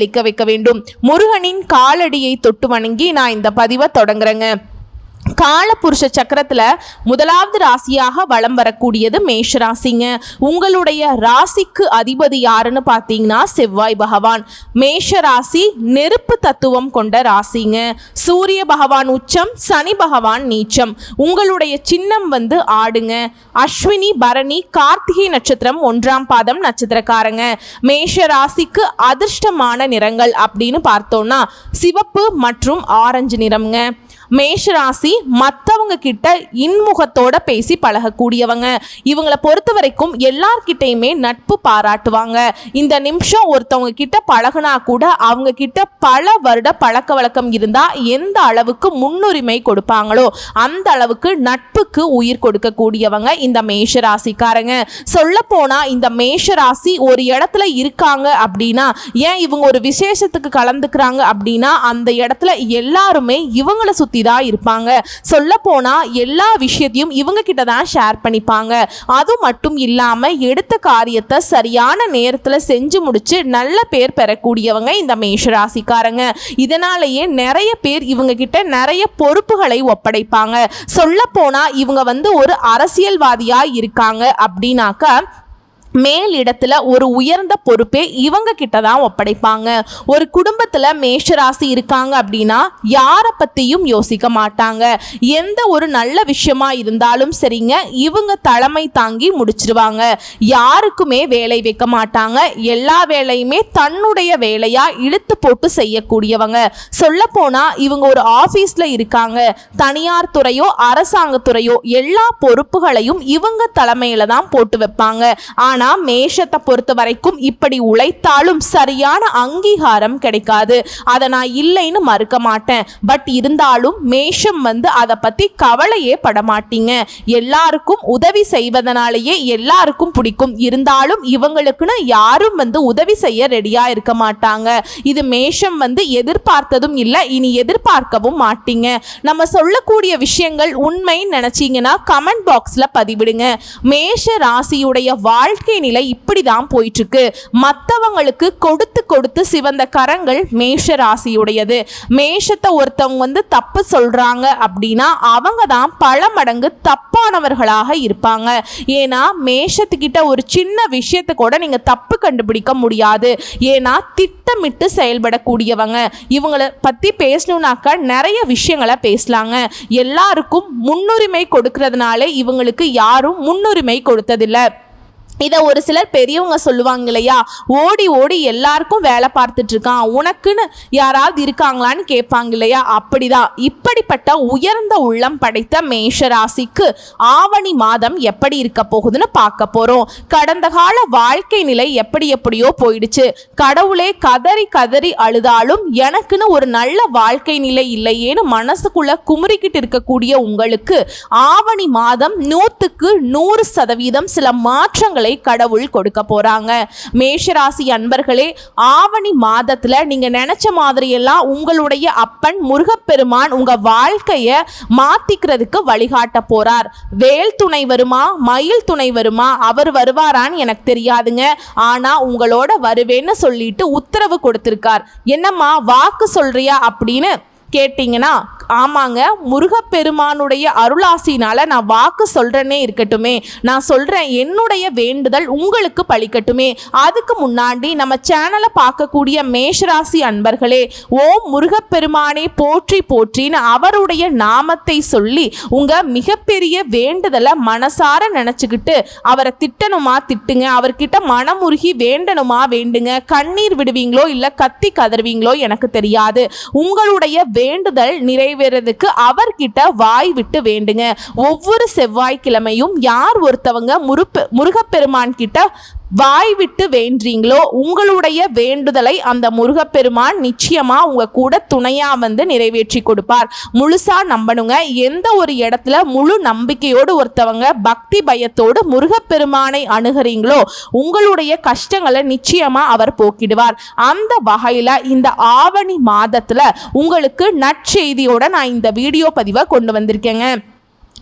செழிக்க வைக்க வேண்டும். முருகனின் காலடியை தொட்டு வணங்கி நான் இந்த பதிவை தொடங்குறேங்க. காலபுருஷ சக்கரத்தில் முதலாவது ராசியாக வலம் வரக்கூடியது மேஷ ராசிங்க உங்களுடைய ராசிக்கு அதிபதி யாருன்னு பார்த்தீங்கன்னா செவ்வாய் பகவான். மேஷ ராசி நெருப்பு தத்துவம் கொண்ட ராசிங்க. சூரிய பகவான் உச்சம் சனி பகவான் நீச்சம். உங்களுடைய சின்னம் வந்து ஆடுங்க. அஸ்வினி பரணி கார்த்திகை நட்சத்திரம் ஒன்றாம் பாதம் நட்சத்திரக்காரங்க. மேஷ ராசிக்கு அதிர்ஷ்டமான நிறங்கள் அப்படின்னு பார்த்தோம்னா சிவப்பு மற்றும் ஆரஞ்சு நிறம்ங்க. மேஷராசி மற்றவங்க கிட்ட இன்முகத்தோட பேசி பழகக்கூடியவங்க. இவங்களை பொறுத்த வரைக்கும் எல்லார்கிட்டையுமே நட்பு பாராட்டுவாங்க. இந்த நிமிஷம் ஒருத்தவங்க கிட்ட பழகுனா கூட அவங்க கிட்ட பல வருட பழக்க வழக்கம் இருந்தா எந்த அளவுக்கு முன்னுரிமை கொடுப்பாங்களோ அந்த அளவுக்கு நட்புக்கு உயிர் கொடுக்கக்கூடியவங்க இந்த மேஷ ராசிக்காரங்க சொல்ல போனா இந்த மேஷ ராசி ஒரு இடத்துல இருக்காங்க அப்படின்னா ஏன் இவங்க ஒரு விசேஷத்துக்கு கலந்துக்கிறாங்க அப்படின்னா அந்த இடத்துல எல்லாருமே இவங்களை சுத்தி தான் இருப்பாங்க. சொல்ல போனால் எல்லா விஷயத்தையும் இவங்க கிட்ட தான் ஷேர் பண்ணிப்பாங்க. அது மட்டும் இல்லாமல் எடுத்த காரியத்தை சரியான நேரத்தில் செஞ்சு முடிச்சு நல்ல பேர் பெறக்கூடியவங்க இந்த மேஷராசிக்காரங்க. இதனாலேயே நிறைய பேர் இவங்க கிட்ட நிறைய பொறுப்புகளை ஒப்படைப்பாங்க. சொல்ல போனால் இவங்க வந்து ஒரு அரசியல்வாதியாக இருக்காங்க அப்படின்னாக்கா மேலிடத்துல ஒரு உயர்ந்த பொறுப்பே இவங்க கிட்ட தான் ஒப்படைப்பாங்க. ஒரு குடும்பத்துல மேஷராசி இருக்காங்க அப்படின்னா யாரை பத்தியும் யோசிக்க மாட்டாங்க. எந்த ஒரு நல்ல விஷயமா இருந்தாலும் சரிங்க இவங்க தலைமை தாங்கி முடிச்சிருவாங்க. யாருக்குமே வேலை வைக்க மாட்டாங்க. எல்லா வேலையுமே தன்னுடைய வேலையா இழுத்து போட்டு செய்யக்கூடியவங்க. சொல்ல போனா இவங்க ஒரு ஆபீஸ்ல இருக்காங்க. தனியார் துறையோ அரசாங்கத்துறையோ எல்லா பொறுப்புகளையும் இவங்க தலைமையில தான் போட்டு வைப்பாங்க. ஆனா மேஷத்தை பொறுத்த வரைக்கும் இப்படி உழைத்தாலும் சரியான அங்கீகாரம் கிடைக்காது. அதை நான் இல்லைன்னு மறுக்க மாட்டேன். பட் இருந்தாலும் மேஷம் வந்து அதை பத்தி கவலையே படமாட்டீங்க எல்லாருக்கும் உதவி செய்வதனாலேயே எல்லாருக்கும் பிடிக்கும். இருந்தாலும் இவங்களுக்குன்னு யாரும் வந்து உதவி செய்ய ரெடியா இருக்க மாட்டாங்க. இது மேஷம் வந்து எதிர்பார்த்ததும் இல்லை இனி எதிர்பார்க்கவும் மாட்டீங்க. நம்ம சொல்லக்கூடிய விஷயங்கள் உண்மைன்னு நினைச்சீங்கன்னா கமெண்ட் பாக்ஸ்ல பதிவிடுங்க. மேஷ ராசியுடைய வாழ்க்கை நிலை இப்படி தான் போயிட்டுருக்கு. மற்றவங்களுக்கு கொடுத்து கொடுத்து சிவந்த கரங்கள் மேஷ ராசியுடையது மேஷத்தை ஒருத்தவங்க வந்து தப்பு சொல்கிறாங்க அப்படின்னா அவங்க தான் பல மடங்கு தப்பானவர்களாக இருப்பாங்க. ஏன்னா மேஷத்துக்கிட்ட ஒரு சின்ன விஷயத்தை கூட நீங்கள் தப்பு கண்டுபிடிக்க முடியாது. ஏன்னா திட்டமிட்டு செயல்படக்கூடியவங்க. இவங்களை பற்றி பேசணும்னாக்கா நிறைய விஷயங்களை பேசலாங்க. எல்லாருக்கும் முன்னுரிமை கொடுக்கறதுனால இவங்களுக்கு யாரும் முன்னுரிமை கொடுத்ததில்லை. இதை ஒரு சிலர் பெரியவங்க சொல்லுவாங்க இல்லையா? ஓடி ஓடி எல்லாருக்கும் வேலை பார்த்துட்டு இருக்கான் உனக்குன்னு யாராவது இருக்காங்களான்னு கேட்பாங்க இல்லையா? அப்படிதான். இப்படிப்பட்ட உயர்ந்த உள்ளம் படைத்த மேஷ ராசிக்கு ஆவணி மாதம் எப்படி இருக்க போகுதுன்னு பார்க்க போறோம். கடந்த கால வாழ்க்கை நிலை எப்படி எப்படியோ போயிடுச்சு. கடவுளே கதறி கதறி அழுதாலும் எனக்குன்னு ஒரு நல்ல வாழ்க்கை நிலை இல்லையேன்னு மனசுக்குள்ள குமுறிக்கிட்டு இருக்கக்கூடிய உங்களுக்கு ஆவணி மாதம் நூற்றுக்கு நூறு சதவீதம் சில மாற்றங்களை கடவுள் கொடுக்க போறாங்க. மேஷராசி அன்பர்களே ஆவணி மாதத்துல நீங்க நினைச்ச மாதிரியெல்லாம் உங்களுடைய அப்பன் முருகப்பெருமான் உங்க வாழ்க்கைய மாத்திக்கிறதுக்கு வழிகாட்ட போறார். வேல் துணை வருமா மயில் துணை வருமா அவர் வருவாரான்னு எனக்கு தெரியாதுங்க. ஆனா உங்களோட வருவேன்னு சொல்லிட்டு உத்தரவு கொடுத்திருக்கார். என்னம்மா வாக்கு சொல்றியா அப்படின்னு கேட்டிங்கன்னா ஆமாங்க முருகப்பெருமானுடைய அருளாசினால நான் வாக்கு சொல்றேனே இருக்கட்டுமே. நான் சொல்றேன் என்னுடைய வேண்டுதல் உங்களுக்கு பழிக்கட்டுமே. அதுக்கு முன்னாடி நம்ம சேனலை பார்க்கக்கூடிய மேஷராசி அன்பர்களே ஓம் முருகப்பெருமானை போற்றி போற்றின்னு அவருடைய நாமத்தை சொல்லி உங்க மிகப்பெரிய வேண்டுதலை மனசார நினச்சிக்கிட்டு அவரை திட்டணுமா திட்டுங்க. அவர்கிட்ட மனமுருகி வேண்டணுமா வேண்டுங்க. கண்ணீர் விடுவீங்களோ இல்லை கத்தி கதறுவீங்களோ எனக்கு தெரியாது. உங்களுடைய வேண்டுதல் நிறைவேறதுக்கு அவர்கிட்ட வாய் விட்டு வேண்டுங்க. ஒவ்வொரு செவ்வாய்க்கிழமையும் யார் ஒருத்தவங்க முருப்ப முருகப்பெருமான் கிட்ட வாய் விட்டு வேண்டீங்களோ உங்களுடைய வேண்டுதலை அந்த முருகப்பெருமான் நிச்சயமா உங்க கூட துணையா வந்து நிறைவேற்றி கொடுப்பார். முழுசா நம்பணுங்க. எந்த ஒரு இடத்துல முழு நம்பிக்கையோடு ஒருத்தவங்க பக்தி பயத்தோடு முருகப்பெருமானை அணுகிறீங்களோ உங்களுடைய கஷ்டங்களை நிச்சயமா அவர் போக்கிடுவார். அந்த வகையில இந்த ஆவணி மாதத்துல உங்களுக்கு நற்செய்தியோட நான் இந்த வீடியோ பதிவை கொண்டு வந்திருக்கேங்க.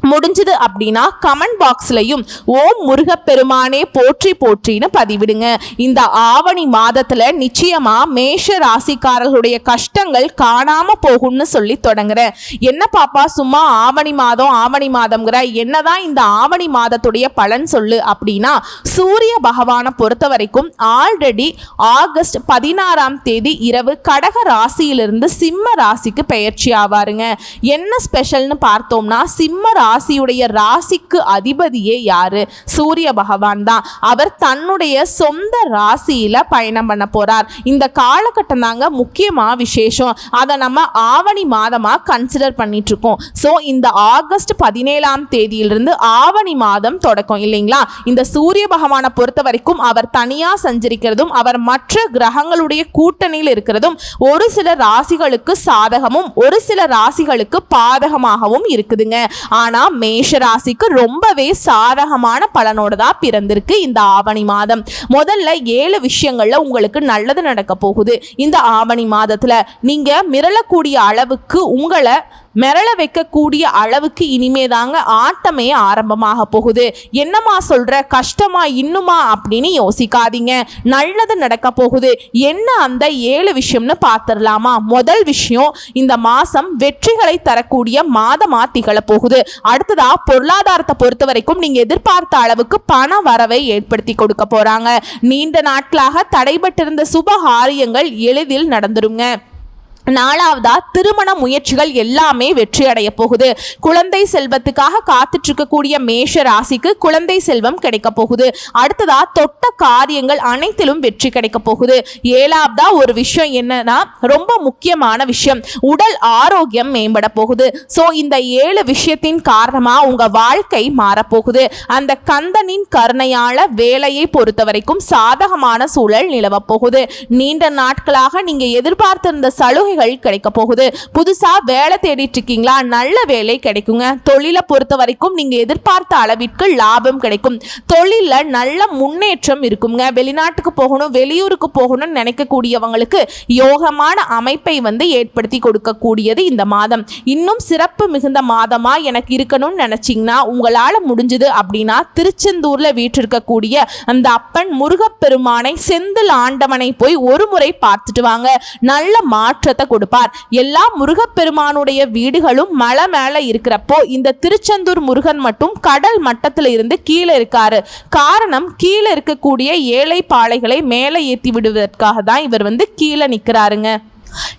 முடிஞ்சது அப்படின்னா கமெண்ட் பாக்ஸ்லையும் ஓம் முருகப்பெருமானே போற்றி போற்றின்னு பதிவிடுங்க. இந்த ஆவணி மாதத்துல நிச்சயமா மேஷ ராசிக்காரர்களுடைய கஷ்டங்கள் காணாம போகும்னு சொல்லி தொடங்குறேன். என்ன பாப்பா சும்மா ஆவணி மாதம் ஆவணி மாதம்ங்கிற என்னதான் இந்த ஆவணி மாதத்துடைய பலன் சொல்லு அப்படின்னா சூரிய பகவானை பொறுத்த வரைக்கும் ஆல்ரெடி ஆகஸ்ட் பதினாறாம் தேதி இரவு கடக ராசியிலிருந்து சிம்ம ராசிக்கு பெயர்ச்சி ஆவாருங்க. என்ன ஸ்பெஷல்னு பார்த்தோம்னா சிம்ம ராசி ராசியுடைய ராசிக்கு அதிபதியே யாரு? சூரிய பகவான் தான். அவர் தன்னுடைய சொந்த ராசியில பயணம் பண்ண போறார். இந்த காலகட்டம் தாங்க முக்கியமா விசேஷம். அதை நம்ம ஆவணி மாதமா கன்சிடர் பண்ணிட்டு இருக்கோம். ஸோ இந்த ஆகஸ்ட் பதினேழாம் தேதியிலிருந்து ஆவணி மாதம் தொடக்கம் இல்லைங்களா? இந்த சூரிய பகவானை பொறுத்த வரைக்கும் அவர் தனியா சஞ்சரிக்கிறதும் அவர் மற்ற கிரகங்களுடைய கூட்டணியில் இருக்கிறதும் ஒரு சில ராசிகளுக்கு சாதகமும் ஒரு சில ராசிகளுக்கு பாதகமாகவும் இருக்குதுங்க. ஆனா மேஷ ராசிக்கு ரொம்பவே சாதகமான பலனோட தான் பிறந்திருக்கு இந்த ஆவணி மாதம். முதல்ல ஏழு விஷயங்கள்ல உங்களுக்கு நல்லது நடக்க போகுது. இந்த ஆவணி மாதத்துல நீங்க மிரளக்கூடிய அளவுக்கு உங்களை மிரள வைக்கக்கூடிய அளவுக்கு இனிமே தாங்க ஆட்டமே ஆரம்பமாக போகுது. என்னம்மா சொல்ற? கஷ்டமா இன்னுமா அப்படின்னு யோசிக்காதீங்க. நல்லது நடக்க போகுது. என்ன அந்த ஏழு விஷயம்னு பார்த்துடலாமா? முதல் விஷயம் இந்த மாசம் வெற்றிகளை தரக்கூடிய மாதமா திகழ போகுது. அடுத்ததா பொருளாதாரத்தை பொறுத்த வரைக்கும் நீங்க எதிர்பார்த்த அளவுக்கு பண வரவை ஏற்படுத்தி கொடுக்க போறாங்க. நீண்ட நாட்களாக தடைபட்டிருந்த சுப காரியங்கள் எளிதில் நடந்துருங்க. நாலாவதா திருமண முயற்சிகள் எல்லாமே வெற்றி அடைய போகுது. குழந்தை செல்வத்துக்காக காத்துட்டு இருக்கக்கூடிய மேஷ ராசிக்கு குழந்தை செல்வம் கிடைக்க போகுது. அடுத்ததா தொட்ட காரியங்கள் அனைத்திலும் வெற்றி கிடைக்க போகுது. ஏழாவதா ஒரு விஷயம் என்னன்னா ரொம்ப முக்கியமான விஷயம். உடல் ஆரோக்கியம் மேம்பட போகுது. ஸோ இந்த ஏழு விஷயத்தின் காரணமா உங்க வாழ்க்கை மாறப்போகுது அந்த கந்தனின் கருணையால வேலையை பொறுத்த வரைக்கும் சாதகமான சூழல் நிலவ போகுது. நீண்ட நாட்களாக நீங்க எதிர்பார்த்திருந்த சலுகை வேலைகள் கிடைக்க போகுது. புதுசா வேலை தேடிட்டு இருக்கீங்களா? நல்ல வேலை கிடைக்குங்க. தொழிலை பொறுத்த வரைக்கும் நீங்க எதிர்பார்த்த அளவிற்கு லாபம் கிடைக்கும். தொழில நல்ல முன்னேற்றம் இருக்குங்க. வெளிநாட்டுக்கு போகணும் வெளியூருக்கு போகணும்னு நினைக்கக்கூடியவங்களுக்கு யோகமான அமைப்பை வந்து ஏற்படுத்தி கொடுக்கக்கூடியது இந்த மாதம். இன்னும் சிறப்பு மிகுந்த மாதமா எனக்கு இருக்கணும்னு நினைச்சிங்கன்னா உங்களால முடிஞ்சது அப்படின்னா திருச்செந்தூர்ல வீற்றிருக்கக்கூடிய அந்த அப்பன் முருகப்பெருமானை செந்தில் ஆண்டவனை போய் ஒரு முறை பார்த்துட்டு வாங்க. நல்ல மாற்றத்தை கொடுப்பார். எல்லா முருகப்பெருமானுடைய வீடுகளும் மலை மேல இருக்கிறப்போ இந்த திருச்செந்தூர் முருகன் மட்டும் கடல் மட்டத்தில் இருந்து கீழே இருக்காரு. காரணம் கீழே இருக்கக்கூடிய ஏழை பாளைகளை மேலே ஏற்றி விடுவதற்காக தான் இவர் வந்து கீழே நிற்கிறாருங்க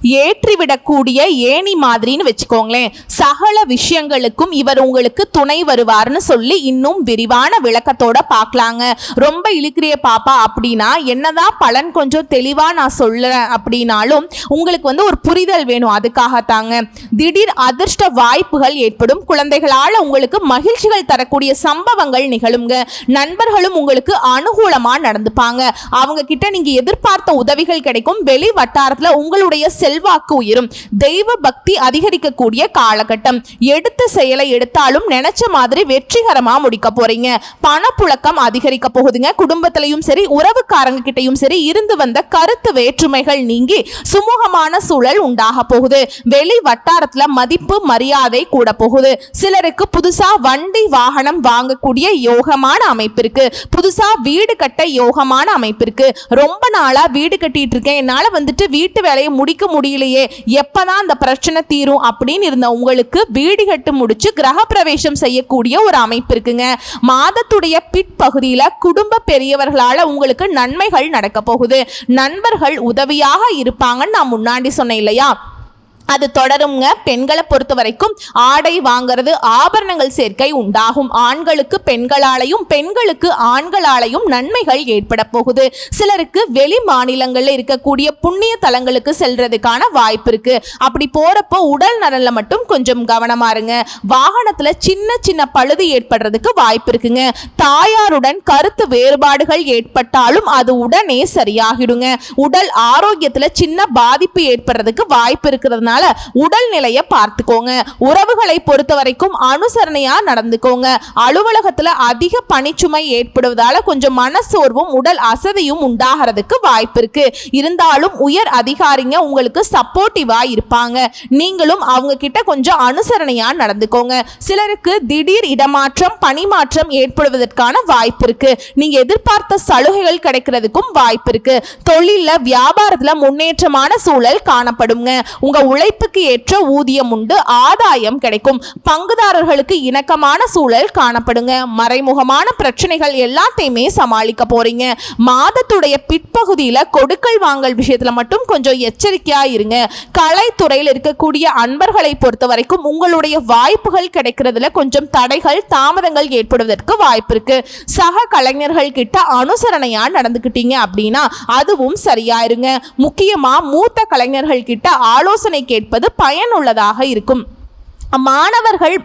ஏற்றிவிடக்கூடிய ஏணி மாதிரின்னு வச்சுக்கோங்களேன். சகல விஷயங்களுக்கும் இவர் உங்களுக்கு துணை வருவார்னு சொல்லி இன்னும் விரிவான விளக்கத்தோட பார்க்கலாங்க. ரொம்ப இழுக்கிறிய பாப்பா அப்படின்னா என்னதான் பலன் கொஞ்சம் தெளிவாக நான் சொல்லுறேன் அப்படின்னாலும் உங்களுக்கு வந்து ஒரு புரிதல் வேணும். அதுக்காகத்தாங்க. திடீர் அதிர்ஷ்ட வாய்ப்புகள் ஏற்படும். குழந்தைகளால் உங்களுக்கு மகிழ்ச்சிகள் தரக்கூடிய சம்பவங்கள் நிகழுங்க. நண்பர்களும் உங்களுக்கு அனுகூலமாக நடந்துப்பாங்க. அவங்க கிட்ட நீங்கள் எதிர்பார்த்த உதவிகள் கிடைக்கும். வெளி வட்டாரத்தில் உங்களுடைய செல்வாக்கு உயரும். தெய்வ பக்தி அதிகரிக்கக்கூடிய காலகட்டம். எடுத்த செயலை எடுத்தாலும் நினைச்ச மாதிரி வெற்றிகரமா முடிக்க போறீங்க. பணப்புழக்கம் அதிகரிக்க போகுதுங்க. குடும்பத்திலையும் சரி உறவுக்காரங்க கிட்டையும் சரி இருந்து வந்த கருத்து வேற்றுமைகள் நீங்கி சுமூகமான சூழல் உண்டாக போகுது. வெளி வட்டாரத்துல மதிப்பு மரியாதை கூட போகுது. சிலருக்கு புதுசா வண்டி வாகனம் வாங்கக்கூடிய யோகமான அமைப்பு இருக்கு. புதுசா வீடு கட்ட யோகமான அமைப்பு இருக்கு. ரொம்ப நாளா வீடு கட்டிட்டு இருக்கேன். என்னால வந்துட்டு வீட்டு வேலையை முடிக்க முடியலையே எப்பதான் அந்த பிரச்சனை தீரும் அப்படின்னு இருந்த உங்களுக்கு வீடு கட்டு முடிச்சு கிரக பிரவேசம் செய்யக்கூடிய ஒரு அமைப்பு இருக்குங்க. மாதத்துடைய பிற்பகுதியில குடும்ப பெரியவர்களால உங்களுக்கு நன்மைகள் நடக்க போகுது. நண்பர்கள் உதவியாக இருப்பாங்கன்னு நான் முன்னாடி சொன்னேன் இல்லையா? அது தொடருங்க. பெண்களை பொறுத்த வரைக்கும் ஆடை வாங்குறது ஆபரணங்கள் சேர்க்கை உண்டாகும். ஆண்களுக்கு பெண்களாலையும் பெண்களுக்கு ஆண்களாலையும் நன்மைகள் ஏற்பட போகுது. சிலருக்கு வெளி மாநிலங்களில் இருக்கக்கூடிய புண்ணிய தலங்களுக்கு செல்றதுக்கான வாய்ப்பு இருக்கு. அப்படி போறப்போ உடல் நலன்ல மட்டும் கொஞ்சம் கவனமா இருங்க. வாகனத்துல சின்ன சின்ன பழுது ஏற்படுறதுக்கு வாய்ப்பு இருக்குங்க. தாயாருடன் கருத்து வேறுபாடுகள் ஏற்பட்டாலும் அது உடனே சரியாகிடுங்க. உடல் ஆரோக்கியத்துல சின்ன பாதிப்பு ஏற்படுறதுக்கு வாய்ப்பு இருக்கிறதுனால உடல்நிலையை பார்த்துக்கோங்க. உறவுகளை பொறுத்த வரைக்கும் அனுசரணையா நடந்துக்கோங்க. அலுவலகத்துல அதிக பணிச்சுமை ஏற்படுவதால கொஞ்சம் மனசோர்வும் உடல் அசதியும் உண்டாகிறதுக்கு வாய்ப்பு இருக்கு. இருந்தாலும் உயர் அதிகாரிங்க உங்களுக்கு சப்போர்ட்டிவா இருப்பாங்க. நீங்களும் அவங்க கிட்ட கொஞ்சம் அனுசரணையா நடந்துக்கோங்க. சிலருக்கு திடீர் இடமாற்றம் பணிமாற்றம் ஏற்படுவதற்கான வாய்ப்பு இருக்கு. நீங்க எதிர்பார்த்த சலுகைகள் கிடைக்கிறதுக்கும் வாய்ப்பு இருக்கு. தொழில வியாபாரத்துல முன்னேற்றமான சூழல் காணப்படுங்க. உங்க உழைப்புக்கு ஏற்ற ஊதியம் உண்டு ஆதாயம் கிடைக்கும். பங்குதாரர்களுக்கு இணக்கமான சூழல் காணப்படுங்க. மறைமுகமான பிரச்சனைகள் எல்லாத்தையுமே சமாளிக்க போறீங்க. மாதத்துடைய பிற்பகுதியில கொடுக்கல் வாங்கல் விஷயத்துல மட்டும் கொஞ்சம் எச்சரிக்கையா இருங்க. கலைத்துறையில் இருக்கக்கூடிய அன்பர்களை பொறுத்த வரைக்கும் உங்களுடைய வாய்ப்புகள் கிடைக்கிறதுல கொஞ்சம் தடைகள் தாமதங்கள் ஏற்படுவதற்கு வாய்ப்பு இருக்கு. சக கலைஞர்கள் கிட்ட அனுசரணையா நடந்துக்கிட்டீங்க அப்படின்னா அதுவும் சரியாயிருங்க. முக்கியமா மூத்த கலைஞர்கள் கிட்ட ஆலோசனை கேட்பது பயனுள்ளதாக இருக்கும். மாணவர்கள்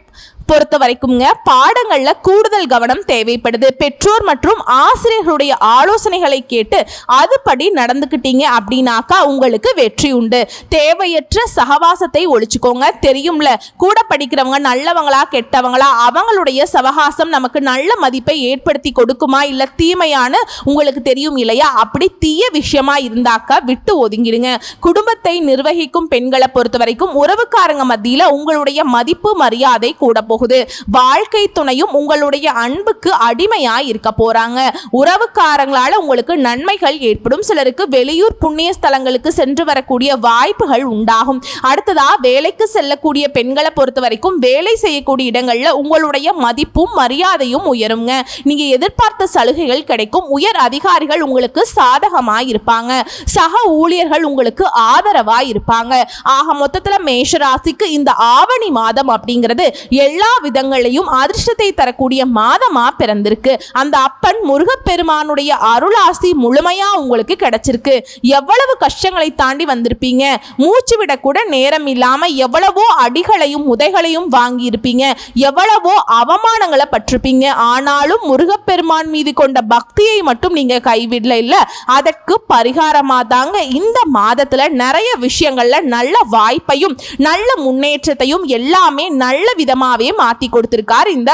பொறுத்த வரைக்கும்ங்க பாடங்கள்ல கூடுதல் கவனம் தேவைப்படுது. பெற்றோர் மற்றும் ஆசிரியர்களுடைய ஆலோசனைகளை கேட்டு அதுபடி நடந்துக்கிட்டீங்க அப்படின்னாக்கா உங்களுக்கு வெற்றி உண்டு. தேவையற்ற சகவாசத்தை ஒழிச்சுக்கோங்க. தெரியும்ல கூட படிக்கிறவங்க நல்லவங்களா கெட்டவங்களா அவங்களுடைய சவகாசம் நமக்கு நல்ல மதிப்பை ஏற்படுத்தி கொடுக்குமா இல்லை தீமையான உங்களுக்கு தெரியும் இல்லையா? அப்படி தீய விஷயமா இருந்தாக்கா விட்டு ஒதுங்கிடுங்க. குடும்பத்தை நிர்வகிக்கும் பெண்களை பொறுத்த வரைக்கும் உறவுக்காரங்க மத்தியில் உங்களுடைய மதிப்பு மரியாதை கூட போகுது. வாழ்க்கை துணையும் உங்களுடைய அன்புக்கு அடிமையா இருக்க போறாங்க. உறவுக்காரங்களால உங்களுக்கு நன்மைகள் ஏற்படும். சிலருக்கு வெளியூர் புண்ணிய ஸ்தலங்களுக்கு சென்று வரக்கூடிய வாய்ப்புகள் உண்டாகும். அடுத்ததா வேலைக்கு செல்லக்கூடிய பெண்களை பொறுத்த வரைக்கும் வேலை செய்யக்கூடிய இடங்கள்ல உங்களுடைய மதிப்பும் மரியாதையும் உயருங்க. நீங்க எதிர்பார்த்த சலுகைகள் கிடைக்கும். உயர் அதிகாரிகள் உங்களுக்கு சாதகமாய் இருப்பாங்க. சக ஊழியர்கள் உங்களுக்கு ஆதரவா இருப்பாங்க. ஆக மொத்தத்துல மேஷராசிக்கு இந்த ஆவணி மாதம் அப்படிங்கிறது எல்லா எல்லா விதங்களையும் அதிர்ஷ்டத்தை தரக்கூடிய மாதமா பிறந்திருக்கு. அந்த அப்பன் முருகப்பெருமானுடைய அருளாசி முழுமையா உங்களுக்கு கிடைச்சிருக்கு. எவ்வளவு கஷ்டங்களை தாண்டி வந்திருப்பீங்க. மூச்சு விடக்கூட நேரம் இல்லாம எவ்வளவோ அடிகளையும் உதைகளையும் வாங்கி இருப்பீங்க எவ்வளவோ அவமானங்களை பற்றிருப்பீங்க ஆனாலும் முருகப்பெருமான் மீது கொண்ட பக்தியை மட்டும் நீங்க கைவிடல இல்ல. அதற்கு பரிகாரமா தாங்க இந்த மாதத்துல நிறைய விஷயங்கள்ல நல்ல வாய்ப்பையும் நல்ல முன்னேற்றத்தையும் எல்லாமே நல்ல விதமாவே மாத்தி கொடுத்திருக்கார் இந்த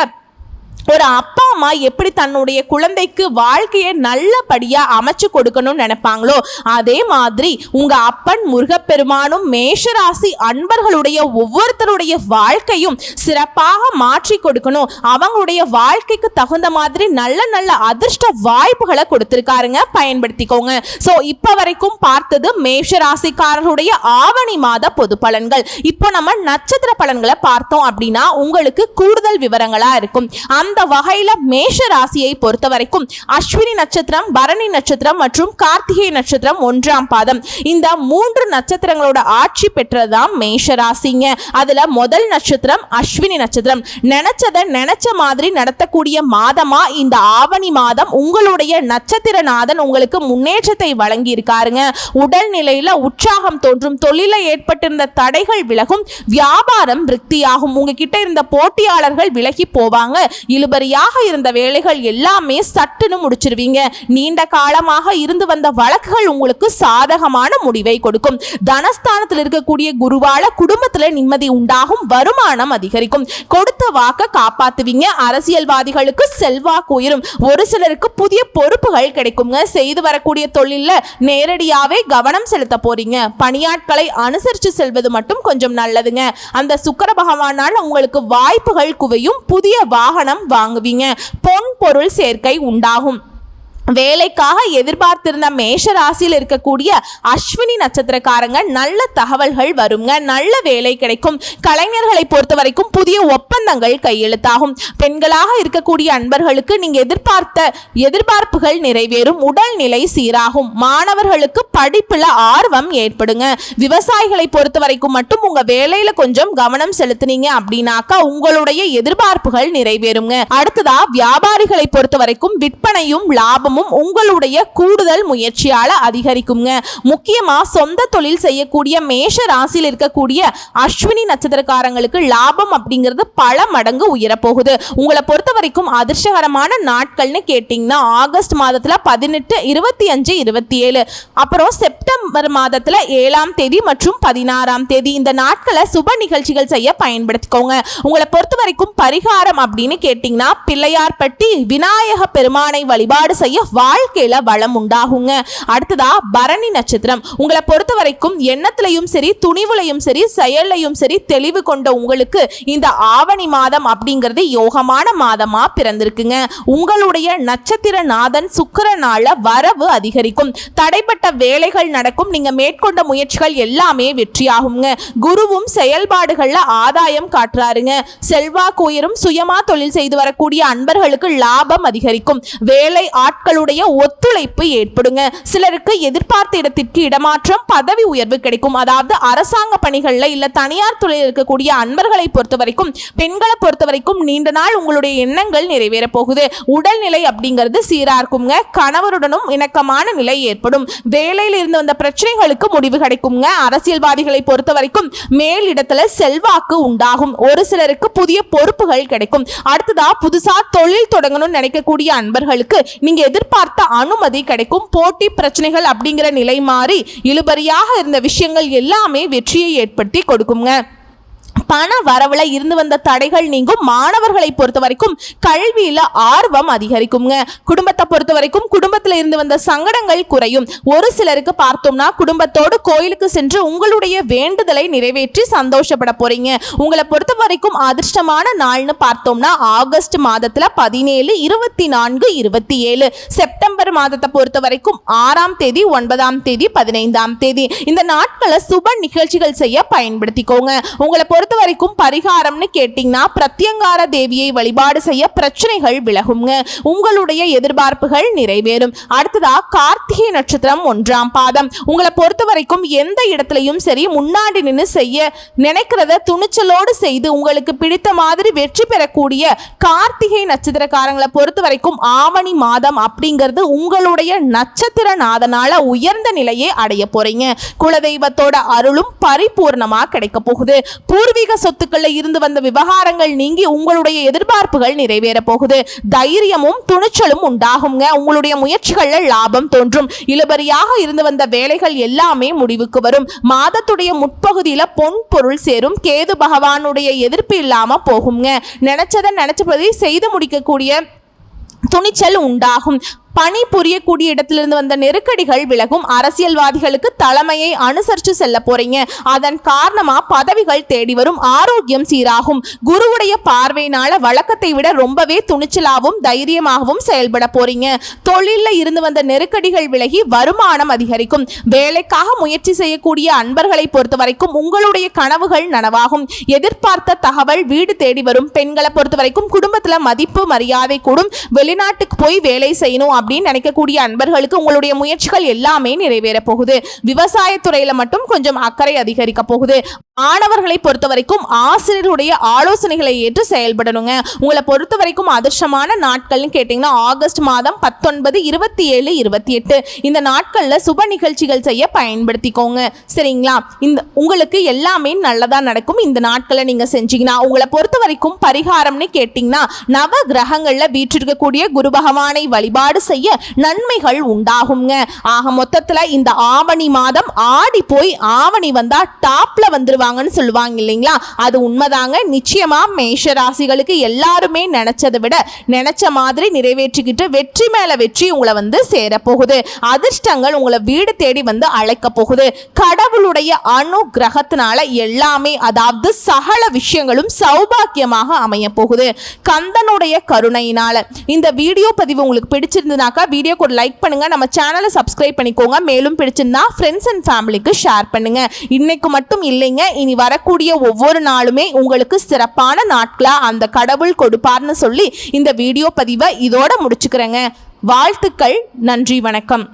ஒரு அப்பா அம்மா எப்படி தன்னுடைய குழந்தைக்கு வாழ்க்கையை நல்லபடியாக அமைச்சு கொடுக்கணும்னு நினைப்பாங்களோ அதே மாதிரி உங்கள் அப்பன் முருகப்பெருமானும் மேஷராசி அன்பர்களுடைய ஒவ்வொருத்தருடைய வாழ்க்கையும் சிறப்பாக மாற்றி கொடுக்கணும். அவங்களுடைய வாழ்க்கைக்கு தகுந்த மாதிரி நல்ல நல்ல அதிர்ஷ்ட வாய்ப்புகளை கொடுத்துருக்காருங்க. பயன்படுத்திக்கோங்க. ஸோ இப்போ வரைக்கும் பார்த்தது மேஷராசிக்காரர்களுடைய ஆவணி மாத பொது பலன்கள். இப்போ நம்ம நட்சத்திர பலன்களை பார்த்தோம் அப்படின்னா உங்களுக்கு கூடுதல் விவரங்களாக இருக்கும். அந்த வகையில மேஷ ராசியை பொறுத்த வரைக்கும் அஸ்வினி நட்சத்திரம் பரணி நட்சத்திரம் மற்றும் கார்த்திகை நட்சத்திரம் ஒன்றாம் பாதம். இந்த மூன்று நட்சத்திரங்களோட ஆட்சி பெற்றதுதான் மேஷ ராசிங்க அதுல முதல் நட்சத்திரம் அஸ்வினி நட்சத்திரம். நினைச்சதை நினைச்ச மாதிரி நடத்தக்கூடிய மாதமா இந்த ஆவணி மாதம் உங்களுடைய நட்சத்திரநாதன் உங்களுக்கு முன்னேற்றத்தை வழங்கி இருக்காருங்க உடல்நிலையில உற்சாகம் தோன்றும் தொழில ஏற்பட்டிருந்த தடைகள் விலகும் வியாபாரம் விருத்தியாகும் உங்ககிட்ட இருந்த போட்டியாளர்கள் விலகி போவாங்க. இழுபறியாக இருந்த வேலைகள் எல்லாமே சட்டுன்னு முடிச்சிருவீங்க. நீண்ட காலமாக இருந்து வந்த வழக்குகள் உங்களுக்கு சாதகமான முடிவை கொடுக்கும். தனஸ்தானத்தில் இருக்கக்கூடிய குருவால குடும்பத்துல நிம்மதி உண்டாகும் வருமானம் அதிகரிக்கும். கொடுத்த வாக்க காப்பாத்துவீங்க. அரசியல்வாதிகளுக்கு செல்வாக்கு உயரும். ஒரு சிலருக்கு புதிய பொறுப்புகள் கிடைக்குங்க. செய்து வரக்கூடிய தொழிலில் நேரடியாவே கவனம் செலுத்த போறீங்க. பணியாட்களை அனுசரித்து செல்வது மட்டும் கொஞ்சம் நல்லதுங்க. அந்த சுக்கர பகவானால் உங்களுக்கு வாய்ப்புகள் குவையும். புதிய வாகனம் வாங்குவீங்க. பொன் பொருள் சேர்க்கை உண்டாகும். வேலைக்காக எதிர்பார்த்திருந்த மேஷ ராசியில் இருக்கக்கூடிய அஸ்வினி நட்சத்திரக்காரங்க நல்ல தகவல்கள் வருங்க. நல்ல வேலை கிடைக்கும். கலைஞர்களை பொறுத்த வரைக்கும் புதிய ஒப்பந்தங்கள் கையெழுத்தாகும். பெண்களாக இருக்கக்கூடிய அன்பர்களுக்கு நீங்க எதிர்பார்த்த எதிர்பார்ப்புகள் நிறைவேறும். உடல்நிலை சீராகும். மாணவர்களுக்கு படிப்புல ஆர்வம் ஏற்படுங்க. விவசாயிகளை பொறுத்த வரைக்கும் மட்டும் உங்க வேலையில கொஞ்சம் கவனம் செலுத்துனீங்க அப்படின்னாக்கா உங்களுடைய எதிர்பார்ப்புகள் நிறைவேறுங்க. அடுத்ததா வியாபாரிகளை பொறுத்த வரைக்கும் விற்பனையும் லாபமும் உங்களுடைய கூடுதல் முயற்சியால அதிகரிக்குங்க. முக்கியமா சொந்த தொழில் செய்யக்கூடிய மேஷ ராசியில் இருக்கக்கூடிய அஸ்வினி நட்சத்திரக்காரங்களுக்கு லாபம் அப்படிங்கிறது பல மடங்கு உயரப்போகுது. உங்களை பொறுத்த வரைக்கும் அதிர்ஷ்டகரமான நாட்கள்னு கேட்டிங்கன்னா ஆகஸ்ட் மாதத்துல பதினெட்டு இருபத்தி அஞ்சு இருபத்தி ஏழு. அப்புறம் செப்டம்பர் மாதத்துல ஏழாம் தேதி மற்றும் பதினாறாம் தேதி. இந்த நாட்களை சுப நிகழ்ச்சிகள் செய்ய பயன்படுத்திக்கோங்க. உங்களை பொறுத்த வரைக்கும் பரிகாரம் அப்படின்னு கேட்டிங்கன்னா பிள்ளையார்பட்டி விநாயக பெருமானை வழிபாடு செய்ய வாழ்க்கையில வளம் உண்டாகுங்க. அடுத்ததா பரணி நட்சத்திரம். உங்களை பொறுத்த வரைக்கும் எண்ணத்திலையும் சரி துணிவுலையும் சரி செயல்லையும் சரி தெளிவு கொண்ட உங்களுக்கு இந்த ஆவணி மாதம் அப்படிங்கிறது யோகமான மாதமா பிறந்திருக்குங்க. உங்களுடைய நட்சத்திர நாதன் சுக்கரனால வரவு அதிகரிக்கும். தடைப்பட்ட வேலைகள் நடக்கும். நீங்க மேற்கொண்ட முயற்சிகள் எல்லாமே வெற்றியாகுங்க. குருவும் செயல்பாடுகள்ல ஆதாயம் காட்டுறாருங்க. செல்வாக்கு உயரும். சுயமா தொழில் செய்து வரக்கூடிய அன்பர்களுக்கு லாபம் அதிகரிக்கும். வேலை ஆட்கள் மக்களுடைய ஒத்துழைப்பு ஏற்படுங்க. சிலருக்கு எதிர்பார்த்த இடத்திற்கு இடமாற்றம் பதவி உயர்வு கிடைக்கும். அதாவது அரசாங்க பணிகளில் இல்ல தனியார் துறையில் இருக்கக்கூடிய அன்பர்களை பொறுத்த வரைக்கும் பெண்களை பொறுத்த வரைக்கும் நீண்ட நாள் உங்களுடைய எண்ணங்கள் நிறைவேற போகுது. உடல்நிலை அப்படிங்கிறது சீரா இருக்குங்க. கணவருடனும் இணக்கமான நிலை ஏற்படும். வேலையில் இருந்து வந்த பிரச்சனைகளுக்கு முடிவு கிடைக்குங்க. அரசியல்வாதிகளை பொறுத்த வரைக்கும் மேலிடத்துல செல்வாக்கு உண்டாகும். ஒரு சிலருக்கு புதிய பொறுப்புகள் கிடைக்கும். அடுத்ததா புதுசா தொழில் தொடங்கணும்னு நினைக்கக்கூடிய அன்பர்களுக்கு நீங்க எதிர்பார்த்த அனுமதி கிடைக்கும். போட்டி பிரச்சனைகள் அப்படிங்கிற நிலை மாறி இழுபறியாக இருந்த விஷயங்கள் எல்லாமே வெற்றியை ஏற்படுத்தி கொடுக்குங்க. பண வரவுல இருந்து வந்த தடைகள் நீங்கும். மாணவர்களை பொறுத்த வரைக்கும் கல்வியில ஆர்வம் அதிகரிக்குங்க. குடும்பத்தை பொறுத்த வரைக்கும் குடும்பத்துல இருந்து வந்த சங்கடங்கள் குறையும். ஒரு சிலருக்கு பார்த்தோம்னா குடும்பத்தோடு கோயிலுக்கு சென்று உங்களுடைய வேண்டுதலை நிறைவேற்றி சந்தோஷப்பட போறீங்க. உங்களை பொறுத்த வரைக்கும் அதிர்ஷ்டமான நாள்னு பார்த்தோம்னா ஆகஸ்ட் மாதத்துல பதினேழு இருபத்தி நான்கு இருபத்தி ஏழு செப்டம்பர் மாதத்தை பொறுத்த வரைக்கும் ஆறாம் தேதி ஒன்பதாம் தேதி பதினைந்தாம் தேதி. இந்த நாட்களை சுப நிகழ்ச்சிகள் செய்ய பயன்படுத்திக்கோங்க. உங்களை பொறுத்த வரைக்கும் பரிகாரம்னு கேட்டிங்கன்னா பிரத்யங்கார தேவியை வழிபாடு செய்ய பிரச்சனைகள் விலகுங்க உங்களுடைய எதிர்பார்ப்புகள் நிறைவேறும். அடுத்ததா கார்த்திகை நட்சத்திரம் ஒன்றாம் பாதம். உங்களை பொறுத்த வரைக்கும் எந்த இடத்துலையும் சரி முன்னாடி நின்று செய்ய நினைக்கிறத துணிச்சலோடு செய்து உங்களுக்கு பிடித்த மாதிரி வெற்றி பெறக்கூடிய கார்த்திகை நட்சத்திரக்காரங்களை பொறுத்த வரைக்கும் ஆவணி மாதம் அப்படிங்கிறது உங்களுடைய நட்சத்திர நாதனால உயர்ந்த நிலையை அடைய போறீங்க. குலதெய்வத்தோட அருளும் பரிபூர்ணமா கிடைக்க போகுது. பூர்வீக சொத்துக்கள்ல இருந்து வந்த விவகாரங்கள் நீங்கி உங்களுடைய எதிர்பார்ப்புகள் நிறைவேற போகுது. தைரியமும் துணிச்சலும் உண்டாகுங்க உங்களுடைய முயற்சிகள்ல லாபம் தோன்றும். இழுபறியாக இருந்து வந்த வேலைகள் எல்லாமே முடிவுக்கு வரும். மாதத்துடைய முற்பகுதியில பொன் பொருள் சேரும். கேது பகவானுடைய எதிர்ப்பு இல்லாம போகுங்க நினைச்சதை நினைச்சபடி செய்து முடிக்கக்கூடிய துணிச்சல் உண்டாகும். பணி புரியக்கூடிய இடத்திலிருந்து வந்த நெருக்கடிகள் விலகும். அரசியல்வாதிகளுக்கு தலைமையை அனுசரித்து செல்ல போறீங்க. அதன் காரணமா பதவிகள் தேடி வரும். ஆரோக்கியம் சீராகும். குருவுடைய பார்வையினால வழக்கத்தை விட ரொம்பவே துணிச்சலாகவும் தைரியமாகவும் செயல்பட போறீங்க. தொழிலில் இருந்து வந்த நெருக்கடிகள் விலகி வருமானம் அதிகரிக்கும். வேலைக்காக முயற்சி செய்யக்கூடிய அன்பர்களை பொறுத்த வரைக்கும் உங்களுடைய கனவுகள் நனவாகும். எதிர்பார்த்த தகவல் வீடு தேடி வரும். பெண்களை பொறுத்த வரைக்கும் குடும்பத்துல மதிப்பு மரியாதை கூடும். வெளிநாட்டுக்கு போய் வேலை செய்யணும் அப்படின்னு நினைக்கக்கூடிய அன்பர்களுக்கு உங்களுடைய முயற்சிகள் எல்லாமே நிறைவேற போகுது. விவசாயத்துறையில மட்டும் கொஞ்சம் அக்கறை அதிகரிக்க போகுது. மாணவர்களை பொறுத்த வரைக்கும் ஆசிரியருடைய ஆலோசனைகளை ஏற்று செயல்படணுங்க. உங்களை பொறுத்த வரைக்கும் அதிர்ஷ்டமான நாட்கள்னு கேட்டிங்கன்னா ஆகஸ்ட் மாதம் பத்தொன்பது இருபத்தி ஏழு இருபத்தி எட்டு இந்த நாட்களில் சுப நிகழ்ச்சிகள் செய்ய பயன்படுத்திக்கோங்க. சரிங்களா? இந்த உங்களுக்கு எல்லாமே நல்லதாக நடக்கும். இந்த நாட்களை நீங்கள் செஞ்சீங்கன்னா உங்களை பொறுத்த வரைக்கும் பரிகாரம்னு கேட்டிங்கன்னா நவ கிரகங்களில் வீற்றிருக்கக்கூடிய குரு பகவானை வழிபாடு செய்ய நன்மைகள் உண்டாகுங்க ஆக மொத்தத்தில் இந்த ஆவணி மாதம் ஆடி போய் ஆவணி வந்தால் டாப்பில் வந்துருவாங்கன்னு சொல்லுவாங்க இல்லைங்களா? அது உண்மைதாங்க. நிச்சயமாக மேஷ ராசிகளுக்கு எல்லாருமே நினச்சதை விட நினச்ச மாதிரி நிறைவேற்றிக்கிட்டு வெற்றி மேலே வெற்றி உங்களை வந்து சேரப்போகுது. அதிர்ஷ்டங்கள் உங்களை வீடு தேடி வந்து அழைக்க போகுது. கடவுளுடைய அணு கிரகத்தினால எல்லாமே அதாவது சகல விஷயங்களும் சௌபாக்கியமாக அமைய போகுது. கந்தனுடைய கருணையினால. இந்த வீடியோ பதிவு உங்களுக்கு பிடிச்சிருந்தது பிடிச்சிருந்தாக்கா வீடியோக்கு ஒரு லைக் பண்ணுங்க. நம்ம சேனலை சப்ஸ்கிரைப் பண்ணிக்கோங்க. மேலும் பிடிச்சிருந்தா ஃப்ரெண்ட்ஸ் அண்ட் ஃபேமிலிக்கு ஷேர் பண்ணுங்க. இன்னைக்கு மட்டும் இல்லைங்க. இனி வரக்கூடிய ஒவ்வொரு நாளுமே உங்களுக்கு சிறப்பான நாட்களா அந்த கடவுள் கொடுப்பார்னு சொல்லி இந்த வீடியோ பதிவை இதோட முடிச்சுக்கிறேங்க. வாழ்த்துக்கள். நன்றி வணக்கம்.